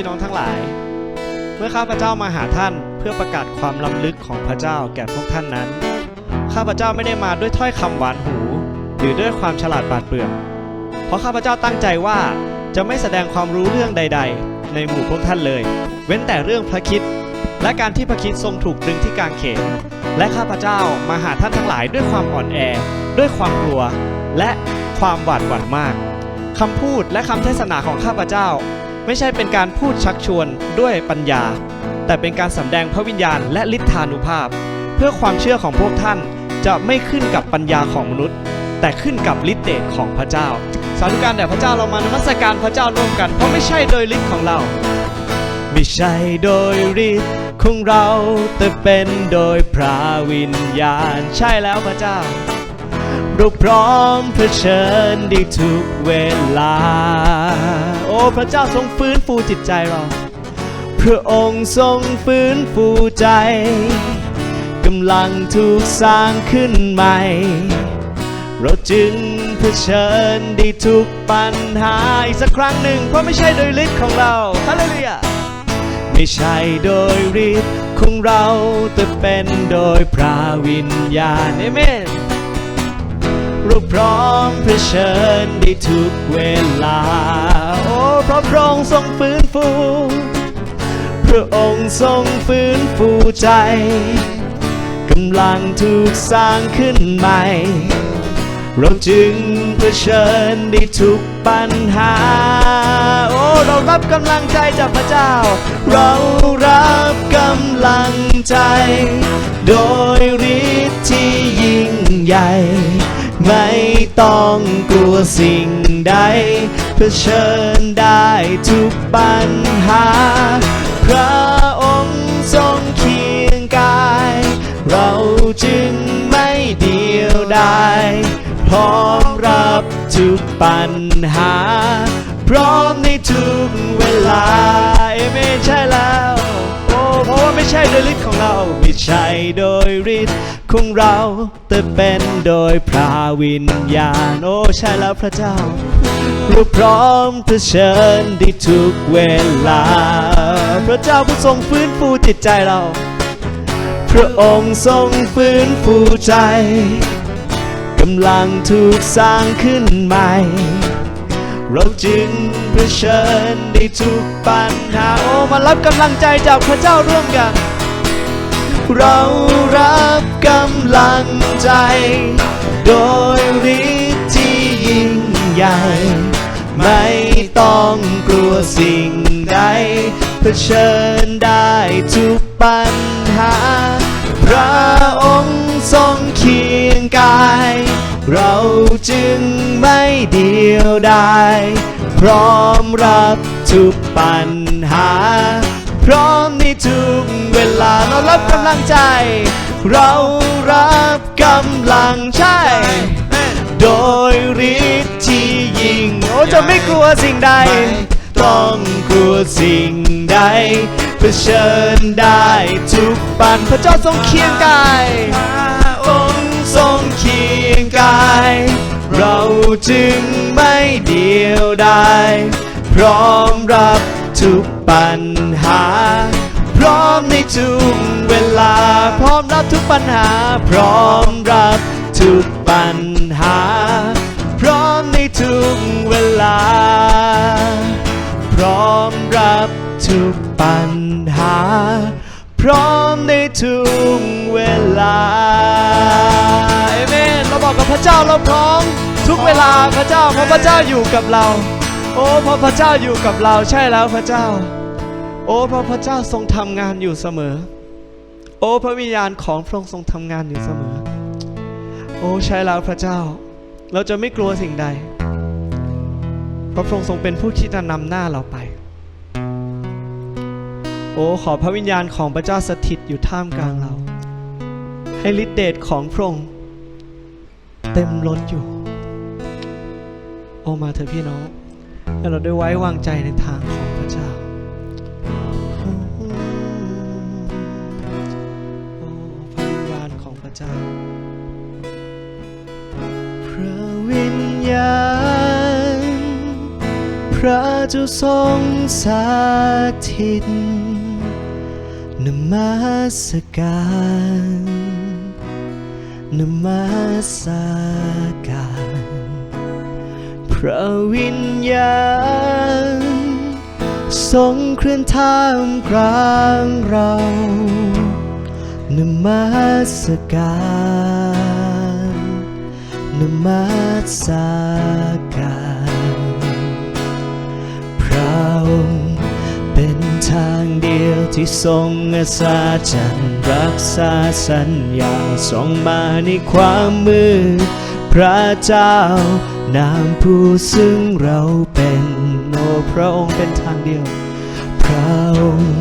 พี่น้องทั้งหลาย เมื่อข้าพเจ้ามาหาท่านเพื่อประกาศความล้ำลึกของพระเจ้าแก่พวกท่านนั้น ข้าพเจ้าไม่ได้มาด้วยถ้อยคำหวานหู หรือด้วยความฉลาดบาดเปลืองเพราะข้าพเจ้าตั้งใจว่าจะไม่แสดงความรู้เรื่องใด ๆ ในหมู่พวกท่านเลย เว้นแต่เรื่องพระคิดและการที่พระคิดทรงถูกตรึงที่กางเขน และข้าพเจ้ามาหาท่านทั้งหลายด้วยความอ่อนแอ ด้วยความกลัว และความหวาดหวั่นมากคำพูดและคำเทศนาของข้าพเจ้า ไม่ใช่เป็นการพูดชักชวนด้วยปัญญา แต่เป็นการสำแดงพระวิญญาณและฤทธานุภาพ เพื่อความเชื่อของพวกท่านจะไม่ขึ้นกับปัญญาของมนุษย์ แต่ขึ้นกับฤทธิเดชของพระเจ้า สาธุการแด่พระเจ้าเรามานมัสการพระเจ้าร่วมกัน เพราะไม่ใช่โดยฤทธิ์ของเรา ไม่ใช่โดยฤทธิ์ของเราแต่เป็นโดยพระวิญญาณ ใช่แล้วพระเจ้าเราพร้อมเผชิญได้ทุกเวลา พระเจ้าทรงฟื้นฟูจิตใจเราพระองค์ทรงฟื้นฟูใจกำลังถูกสร้างขึ้นใหม่ เราจึงเผชิญได้ทุกปัญหาอีกสักครั้งหนึ่งเพราะไม่ใช่โดยฤทธิ์ของเราฮาเลลูยาไม่ใช่โดยฤทธิ์ของเราแต่เป็นโดยพระวิญญาณเอเมน เราพร้อมเผชิญได้ทุกเวลา โอ้เพราะพระองค์ทรงฟื้นฟู พระองค์ทรงฟื้นฟูใจกำลังถูกสร้างขึ้นใหม่ เราจึงเผชิญได้ทุกปัญหา โอ้เรารับกำลังใจจากพระเจ้า เรารับกำลังใจ โดยฤทธิ์ที่ยิ่งใหญ่ ไม่ต้องกลัวสิ่งใดเผชิญได้ทุกปัญหา พระองค์ทรงเคียงกาย เราจึงไม่เดียวดายพร้อมรับทุกปัญหา พร้อมในทุกเวลา ด้วยฤทธิ์ของเราไม่ใช่โดยฤทธิ์ของเรา แต่เป็นโดยพระวิญญาณ โอ้ใช่แล้วพระเจ้าเราพร้อมเผชิญได้ทุกเวลา พระเจ้าผู้ทรงฟื้นฟูจิตใจเรา พระองค์ทรงฟื้นฟูใจกำลังถูกสร้างขึ้นใหม่ เราจึงเผชิญได้ทุกปัญหา โอ้มารับกำลังใจจากพระเจ้าร่วมกัน เรารับกำลังใจ โดยฤทธิ์ที่ยิ่งใหญ่ ไม่ต้องกลัวสิ่งใดเผชิญได้ทุกปัญหา พระองค์ทรงเคียงกาย เราจึงไม่เดียวดายพร้อมรับทุกปัญหา พร้อมในทุกเวลาเรารับกำลังใจ เรารับกำลังใจโดยฤทธิ์ที่ยิ่งโอ้จะไม่กลัวสิ่งใด ต้องกลัวสิ่งใดเผชิญได้ทุกปัญพระเจ้าทรงเคียงกายพระองค์ทรงเคียงกาย เราจึงไม่เดียวดายพร้อมรับ ทุกปัญหา พร้อมในทุกเวลา พร้อมรับทุกปัญหา พร้อมรับทุกปัญหา พร้อมในทุกเวลา พร้อมรับทุกปัญหา พร้อมในทุกเวลาเอเมนเราบอกกับพระเจ้าเราพร้อมทุกเวลาพระเจ้าเพราะพระเจ้าอยู่กับเรา โอ้พระพระเจ้าอยู่กับเราใช่แล้วพระเจ้า โอ้พระพระเจ้าทรงทำงานอยู่เสมอ โอ้พระวิญญาณของพระองค์ทรงทำงานอยู่เสมอ โอ้ใช่แล้วพระเจ้า เราจะไม่กลัวสิ่งใด เพราะพระองค์ทรงเป็นผู้ที่จะนำหน้าเราไป โอ้ขอพระวิญญาณของพระเจ้าสถิตอยู่ท่ามกลางเรา ให้ฤทธิเดชของพระองค์เต็มล้นอยู่ โอ้มาเถอะพี่น้อง ให้เราได้ไว้วางใจในทางของพระเจ้าพระวิญญาณของพระเจ้า พระวิญญาณพพระเจ้าทรงสถิตนมัสการนมัสการ พระวิญญาณทรงเคลื่อนท่ามกลางเรานมัสการนมัสการพระองค์เป็นทางเดียวที่ทรงอาสาจันรักษาสัญญาส่งมาในความมืดพระเจ้า นามผู้ซึ่งเราเป็นโอพระองค์เป็นทางเดียว พระองค์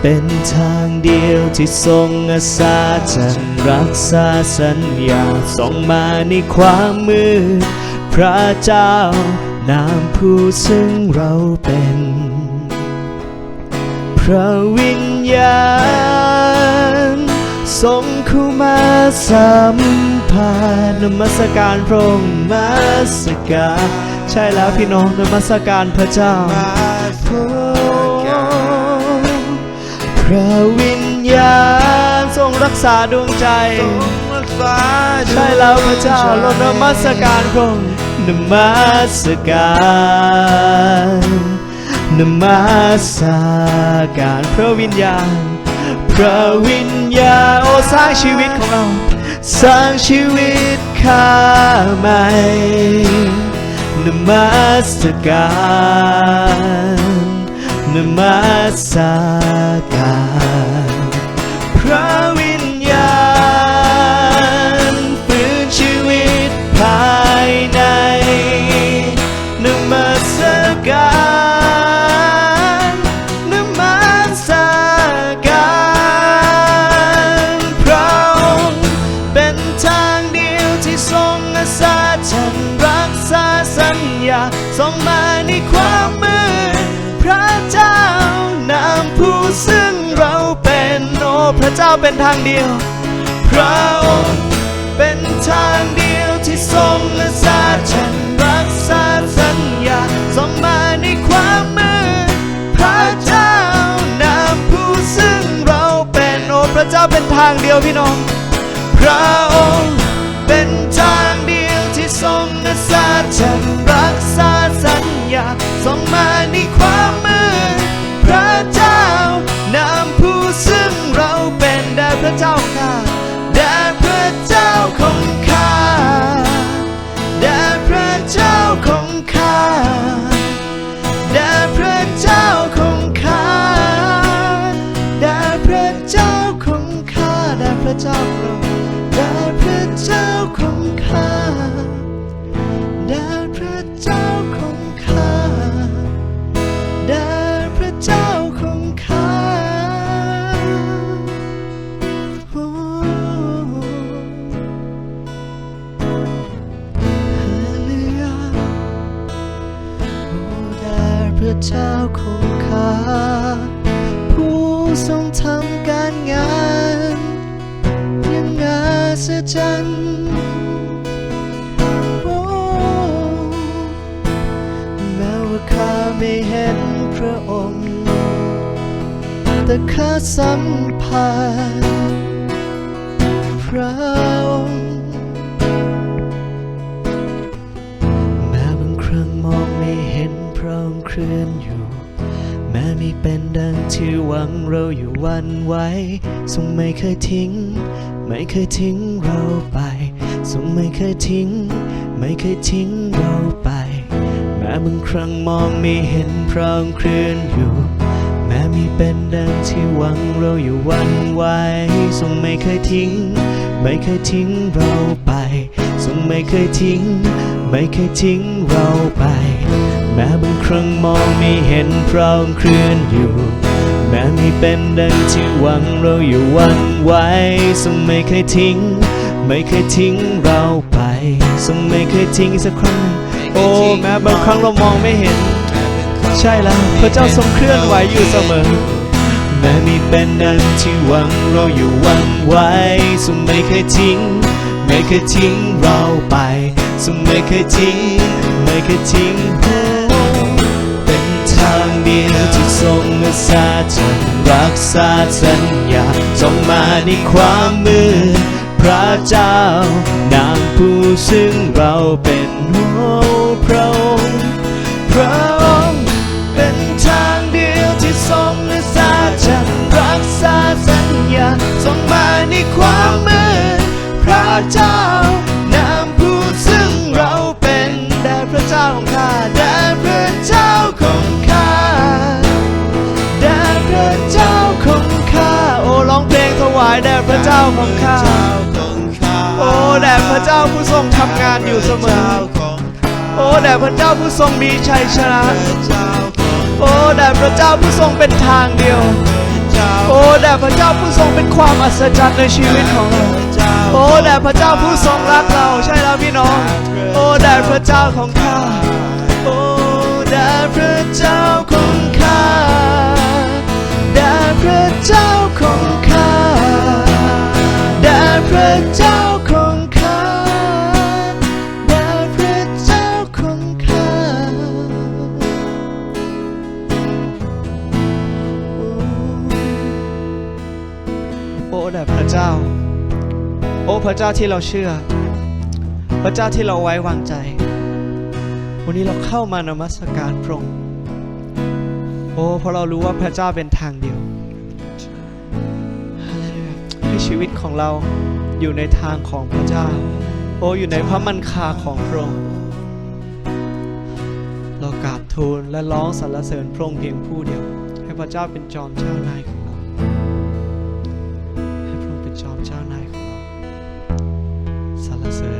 เป็นทางเดียวที่ทรงอาสาจันรักษาสัญญาส่งมาในความมืดพระเจ้านามผู้ซึ่งเราเป็น พระวิญญาณทรงเข้ามาสัม ผัสนมัสการพระองค์มัสการใช่แล้วพี่น้องนมัสการพระเจ้าพระวิญญาณทรงรักษาดวงใจใช่แล้วพระเจ้าเรานมัสการพระองค์นมัสการนมัสการพระวิญญาณ พระวิญญาณโอ้สร้างชีวิตของเรา สร้างชีวิตข้าใหม่นมัสการนมัสการาส่งมาในความมืดพระเจ้านามผู้ซึ่งเราเป็นโอพระเจ้าเป็นทางเดียว พระองค์เป็นทางเดียวที่ทรงอาสาจันรักษาสัญญาส่งมาในความมืดพระเจ้านามผู้ซึ่งเราเป็นโอพระเจ้าเป็นทางเดียวพี่น้อง พระองค์เป็นทางเดียวที่ทรง อาสาจันรักษาสัญญาส่งมาในความมืดพระเจ้านามผู้ซึ่งเราเป็นแด่พระเจ้าข้าแด่พระเจ้าของข้าแด่พระเจ้าของข้าแด่พระเจ้าของข้าแด่พระเจ้าของข้าแด่พระเจ้าของ ไม่เห็นพระองค์ แต่ข้าสัมผัสพระองค์แม้บางครั้งมองไม่เห็นพระองค์เคลื่อนอยู่ แม้ไม่เป็นดังที่หวังเราอยู่วันไว้ ทรงไม่เคยทิ้ง ไม่เคยทิ้งเราไป ทรงไม่เคยทิ้ง ไม่เคยทิ้งเราไป ม้บางครั้งมองไม่เห็นพระองค์เคลื่อนอยู่ แม้ม่เป็นดังที่หวังเราอยู่วันไหว้ทรงไม่เคยทิ้ง ไม่เคยทิ้งเราไปทรงไม่เคยทิ้ง ไม่เคยทิ้งเราไป แม้บางครั้งมองไม่เห็นพระองค์เคลื่อนอยู่แม้ไม่เป็นดังที่หวังเราอยู่วันไหว้ทรงไม่เคยทิ้ง ไม่เคยทิ้งเราไปทรงไม่เคยทิ้งสักครั้งหนึ่ง อ้แม้บางครั้งเรามองไม่เห็น ใช่แล้วพระเจ้าทรงเคลื่อนไหวอยู่เสมอ แม้มีเป็นดังที่หวังเราอยู่หวังไว้ทรงไม่เคยทิ้ง ไม่เคยทิ้งเราไปทรงไม่เคยทิ้ง ไม่เคยทิ้งโอ้เดียวที่ทรงรักษาจันรักษาสัญญาทรงมาในความมืดพระเจ้านางผู้ซึ่งเราเป็นโอ้ ทางเดียวที่ทรงรักษาจันรักษาสัญญาทรงมาในความมืดพระเจ้านางผู้ซึ่งเราเป็นแด่พระเจ้าของข้าแด่พระเจ้าของข้าแด่พระเจ้าของข้าโอ้ร้องเพลงถวายแด่พระเจ้าของข้าโอ้แด่พระเจ้าผู้ทรงทำงานอยู่เสมอโอ้แด่พระเจ้าผู้ทรงมีชัยชนะ โอ้แด่พระเจ้าผู้ทรงเป็นทางเดียว โอ้แด่พระเจ้าผู้ทรงเป็นความอัศจรรย์ในชีวิตของเราโอ้แด่พระเจ้าผู้ทรงรักเราใช่แล้วพี่น้อง โอ้แด่พระเจ้าของข้า โอ้แด่พระเจ้าของข้า เจ้าที่เราเชื่อ พระเจ้าที่เราไว้วางใจ วันนี้เราเข้ามานมัสการพระองค์โอ้เพราะเรารู้ว่าพระเจ้าเป็นทางเดียวให้ชีวิตของเราอยู่ในทางของพระเจ้า โอ้อยู่ในพระมันคาของพระองค์เรากราบทูลและร้องสรรเสริญพระองค์เพียงผู้เดียว ให้พระเจ้าเป็นจอมเจ้านายของ เ